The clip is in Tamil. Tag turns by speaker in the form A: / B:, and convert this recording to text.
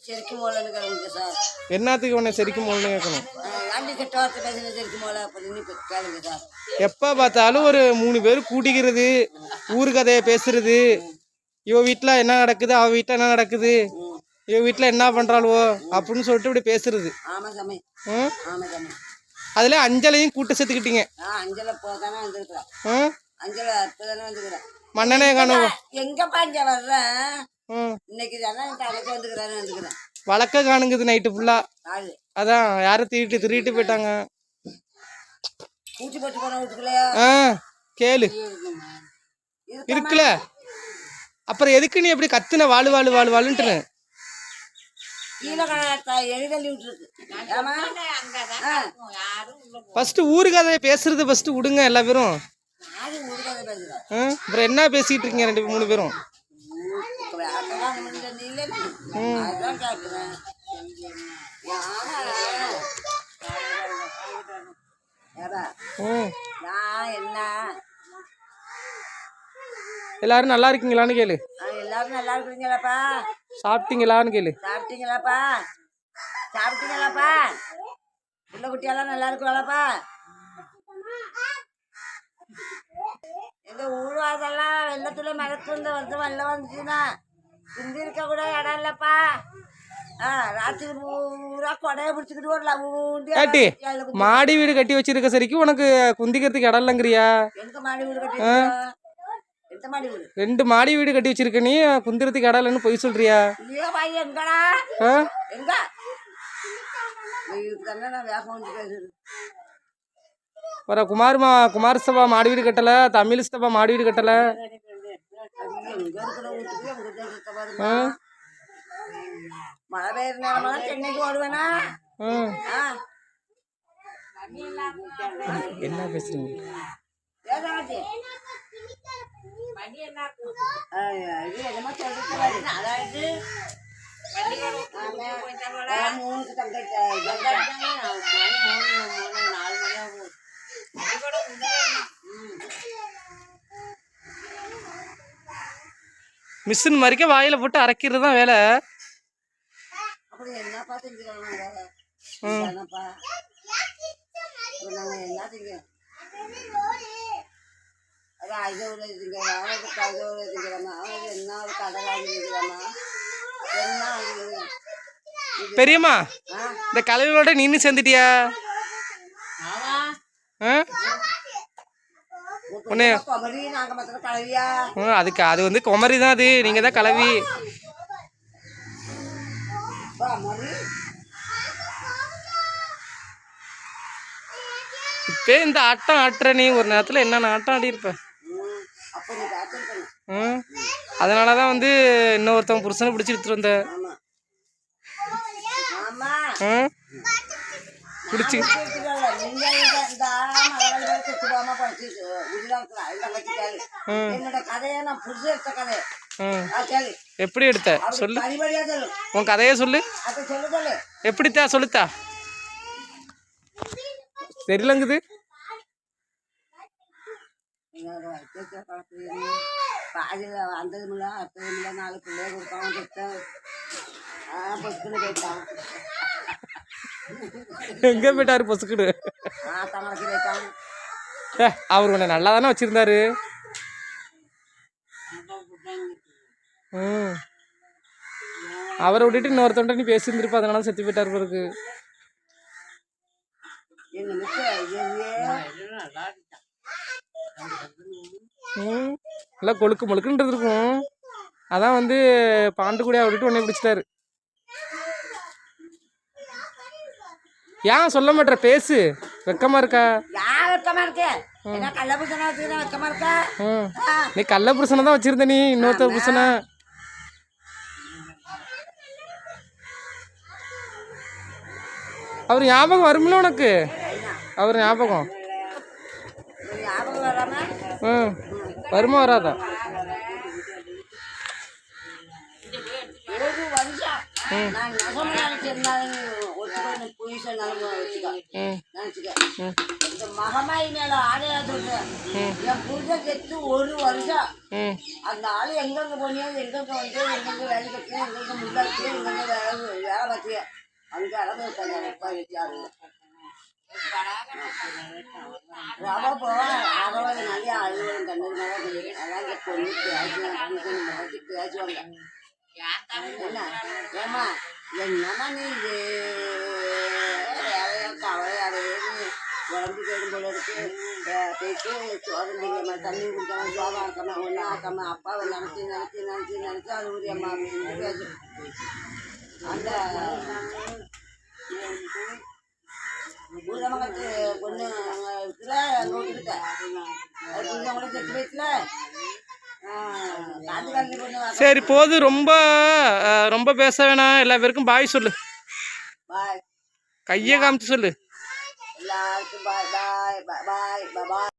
A: சார்
B: என்னத்துக்கு உன்னை செரிக்கும் போலன்னு கேட்கணும்
A: ஆண்டி கெட்ட வார்த்தை பேசுன செருக்கும் போல அப்படின்னு இப்போ கேளுங்க சார்
B: எப்போ பார்த்தாலும் ஒரு மூணு பேர் கூட்டிக்கிறது ஊர் கதையை பேசுறது இவ வீட்டில் என்ன நடக்குது அவ வீட்டில் என்ன நடக்குது இவ வீட்டில் என்ன பண்ணுறாளுவோ அப்படின்னு சொல்லிட்டு இப்படி பேசுறது
A: ஆமாம் சாமி
B: ம்
A: ஆமாம் சாமி
B: அதில் அஞ்சலையும் கூட்டு சேர்த்துக்கிட்டீங்க
A: அஞ்சலை போதானே வந்திருக்கிறேன் அஞ்சலை தானே
B: மன்னனே காணும்
A: எங்கப்பா இங்கே வர்றேன் இன்னைக்கு வந்துக்கிறான்னு வந்துக்கிறேன்
B: வழக்க காணுங்குது நைட்டு ஃபுல்லாக
A: ஆளு.
B: அதான் யாரும் திருட்டு திருட்டு போயிட்டாங்க.
A: பூச்சி போட்டு போன வீட்டுக்குள்ளேயா?
B: ஆ கேளு. இருக்குல்ல. அப்புறம் எதுக்கு நீ எப்படி கத்துன? வாழு வாழு வாழு
A: ஆ.
B: ஃபர்ஸ்ட் ஊரு கதையை பேசுறது ஃபர்ஸ்ட் விடுங்க எல்லா பேரும்? அப்புறம் என்ன பேசிட்டு இருக்கீங்க ரெண்டு மூணு பேரும்?
A: இல்லை கேட்குறேன் நான் என்ன
B: எல்லாரும் நல்லா இருக்கீங்களான்னு கேளு.
A: எல்லாரும் நல்லா இருக்கிறீங்களாப்பா
B: சாப்பிட்டீங்களான்னு கேளு.
A: சாப்பிட்டீங்களாப்பா சாப்பிட்டீங்களாப்பா பிள்ளை குட்டியெல்லாம் நல்லா இருக்குவாளாப்பா எங்க ஊழ்வாதெல்லாம் வெள்ளத்துல மிதக்கு இந்த வருஷம் வெள்ளம் வந்துச்சுன்னா. சிந்தி இருக்க கூட இடம் இல்லப்பா.
B: ஏட்டி மாடி வீடு கட்டி வச்சிருக்க சரிக்கு உனக்கு குந்திக்கிறதுக்கு இடம் இல்லைங்கிறியா? ரெண்டு மாடி வீடு கட்டி வச்சிருக்க நீ குந்திரத்துக்கு இடம் இல்லைன்னு பொய் சொல்றியா? வர குமார் குமார் சபா மாடி வீடு கட்டல தமிழ் சபா மாடி வீடு கட்டல
A: அது எங்க இருக்கிற வீட்டுக்கு எங்க தேசத்தை பாருமா மழை பெய்யுற நேரமெல்லாம் சென்னைக்கு ஓடுவேனா
B: என்ன பேசுறீங்க?
A: அதாவது தங்கச்சி,
B: மிஷின் மாதிரிக்க வாயில போட்டு அரைக்கிறது தான் வேலை பெரியம்மா இந்த கலவையோட நீனு சேர்ந்துட்டியா? ஆ?
A: நாங்கள்
B: ஆ, அதுக்கு அது வந்து குமரி தான் அது. நீங்க தான் கலவி. இப்பே இந்த ஆட்டம் ஆட்டுற நீ ஒரு நேரத்துல என்னென்ன ஆட்டம் ஆடி இருப்ப
A: ம்
B: அதனால தான் வந்து இன்னொருத்தவன் புருஷனை பிடிச்சி எடுத்துட்டு வந்த. பிடிச்சி.
A: என்னோட கதையை நான் புடிச்சு எடுத்த கதை.
B: ம்.
A: ஆ, சரி
B: எப்படி எடுத்த? சொல்லு. உன் கதையை சொல்லு. எப்படித்தா சொல்லுத்தா? தெரியலங்குது
A: பாதியில் வந்ததுமில்ல அடுத்ததுமில்ல நாலு பிள்ளைய கொடுத்தான் கொடுத்தேன் பொசுக்குன்னு போயிட்டான்.
B: எங்க போயிட்டாரு பொசுக்குடு
A: ஆ தங்களுக்கு போயிட்டான்.
B: ஏ அவர் உன்னை நல்லா தானே வச்சிருந்தாரு? ம். அவரை விட்டுட்டு இன்னொருத்தவன்ட்ட நீ பேசியிருந்திருப்ப அதனால செத்து போயிட்டார் பிறகு நல்லா கொழுக்கு முழுக்குன்றது இருக்கும். அதான் வந்து பாண்டு கூட விட்டுட்டு உன்னை பிடிச்சிட்டாரு. ஏன் சொல்ல மாட்டேற? பேசு. வெக்கமா இருக்கா?
A: வெக்கமா இருக்கு. என்ன கள்ளபுத்தனா வச்சுக்கிறேன் வெக்கமா இருக்கா?
B: ம்.
A: ஆ,
B: நீ கள்ள புருஷனை தான் வச்சிருந்த நீ இன்னொருத்த புருஷனை. அவர் ஞாபகம் வரும்ல உனக்கு? அவர் ஞாபகம். ம். வருமா வராதா?
A: ஒரு பொய் சொன்னாலும் வச்சுக்க. நினைச்சுக்க. இந்த மகமாயி மேல ஆடையா சொல்றேன் என் புருஷன் செத்து ஒரு வருஷம். அந்த ஆள் எங்கெங்க போனியோ எங்கெங்க வந்து எங்கெங்க வேலை கட்டினோ எங்கெங்க முன்னாடி எங்கெங்க வேலை பற்றி அங்கே அளவு ரவை போவா அறுபது நாளே அழுவதும் கண்ணு மேலே அதான் பேசுவாங்க. ஏமா என்னம்மா நீ உடம்பு கேடும் போல இருக்கு. போயிட்டு சோறு தெரியாம தண்ணி குடிக்காம சோகம் ஆக்காம ஒன்றும் ஆக்காம அப்பாவை நினச்சி நினச்சி நினச்சி நினச்சி அது ஊரியம்மா அப்படின்னு அந்த ஊரமங்கத்து பொண்ணு இருக்குல்ல நோட்டுக்கிட்ட அது கூட செத்து
B: சரி போது. ரொம்ப ரொம்ப பேச வேணாம். எல்லா பேருக்கும் பாய் சொல்லு.
A: பாய்
B: கையை காமிச்சு சொல்லு.